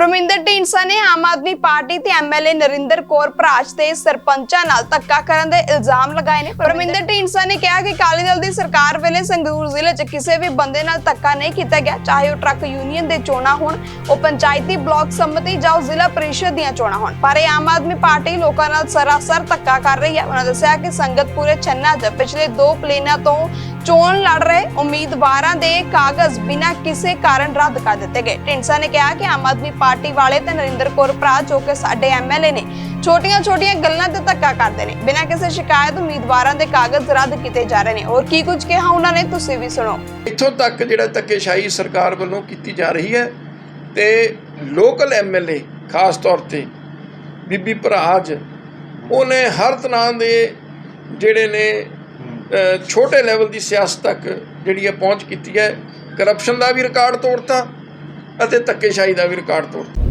ਪ੍ਰਮਿੰਦਰ ਢੀਂਡਸਾ ਨੇ ਆਮ ਆਦਮੀ ਪਾਰਟੀ ਤੇ ਐਮਐਲਏ ਨਰਿੰਦਰ ਕੌਰ ਭਰਾਜ ਤੇ ਸਰਪੰਚਾਂ ਨਾਲ ਧੱਕਾ ਕਰਨ ਦੇ ਇਲਜ਼ਾਮ ਲਗਾਏ ਨੇ। ਪ੍ਰਮਿੰਦਰ ਢੀਂਡਸਾ ਨੇ ਕਿਹਾ ਕਿ ਅਕਾਲੀ ਦਲ ਦੀ ਸਰਕਾਰ ਵੇਲੇ ਸੰਗਰੂਰ ਜ਼ਿਲ੍ਹੇ 'ਚ ਕਿਸੇ ਵੀ ਬੰਦੇ ਨਾਲ ਧੱਕਾ ਨਹੀਂ ਕੀਤਾ ਗਿਆ, ਚਾਹੇ ਉਹ ਟਰੱਕ ਯੂਨੀਅਨ ਦੇ ਚੋਣਾਂ ਹੋਣ, ਉਹ ਪੰਚਾਇਤੀ ਬਲਾਕ ਸੰਮਤੀ ਜਾਂ ਉਹ ਜ਼ਿਲ੍ਹਾ ਪਰਿਸ਼ਦ ਦੀਆਂ ਚੋਣਾਂ ਹੋਣ। ਪਰ ਇਹ ਆਮ ਆਦਮੀ ਪਾਰਟੀ ਲੋਕਾਂ ਨਾਲ ਸਰਾਸਰ ਧੱਕਾ ਕਰ ਰਹੀ ਹੈ। ਉਹਨਾਂ ਦੱਸਿਆ ਕਿ ਸੰਗਤ ਪੂਰੇ ਛੰਨਾ 'ਚ ਪਿਛਲੇ ਦੋ ਪਲੇਨਾਂ ਤੋਂ ਚੋਣ ਲੜ ਰਹੇ ਉਮੀਦਵਾਰਾਂ ਦੇ ਕਾਗਜ਼ ਬਿਨਾਂ ਕਿਸੇ ਕਾਰਨ ਰੱਦ ਕਰ ਦਿੱਤੇ ਗਏ। ਢਿੰਡਸਾ ਨੇ ਕਿਹਾ ਕਿ ਆਮ ਆਦਮੀ ਪਾਰਟੀ ਵਾਲੇ ਤੇ ਨਰਿੰਦਰ ਕੌਰ ਭਰਾ, ਜੋ ਕਿ ਸਾਡੇ ਐਮਐਲਏ ਨੇ, ਛੋਟੀਆਂ-ਛੋਟੀਆਂ ਗੱਲਾਂ ਤੇ ਧੱਕਾ ਕਰਦੇ ਨੇ। ਬਿਨਾਂ ਕਿਸੇ ਸ਼ਿਕਾਇਤ ਉਮੀਦਵਾਰਾਂ ਦੇ ਕਾਗਜ਼ ਰੱਦ ਕੀਤੇ ਜਾ ਰਹੇ ਨੇ। ਔਰ ਕੀ ਕੁਝ ਕਿਹਾ ਉਹਨਾਂ ਨੇ, ਤੁਸੀਂ ਵੀ ਸੁਣੋ। ਇੱਥੋਂ ਤੱਕ ਜਿਹੜਾ ਧੱਕੇਸ਼ਾਹੀ ਸਰਕਾਰ ਵੱਲੋਂ ਕੀਤੀ ਜਾ ਰਹੀ ਹੈ ਤੇ ਲੋਕਲ ਐਮਐਲਏ ਖਾਸ ਤੌਰ ਤੇ ਬੀਬੀ ਭਰਾਜ, ਉਹਨੇ ਹਰ ਤਰ੍ਹਾਂ ਦੇ ਜਿਹੜੇ ਨੇ ਛੋਟੇ ਲੈਵਲ ਦੀ ਸਿਆਸਤ ਤੱਕ ਜਿਹੜੀ ਹੈ ਪਹੁੰਚ ਕੀਤੀ ਹੈ। ਕਰਪਸ਼ਨ ਦਾ ਵੀ ਰਿਕਾਰਡ ਤੋੜਤਾ ਅਤੇ ਧੱਕੇਸ਼ਾਹੀ ਦਾ ਵੀ ਰਿਕਾਰਡ ਤੋੜਤਾ।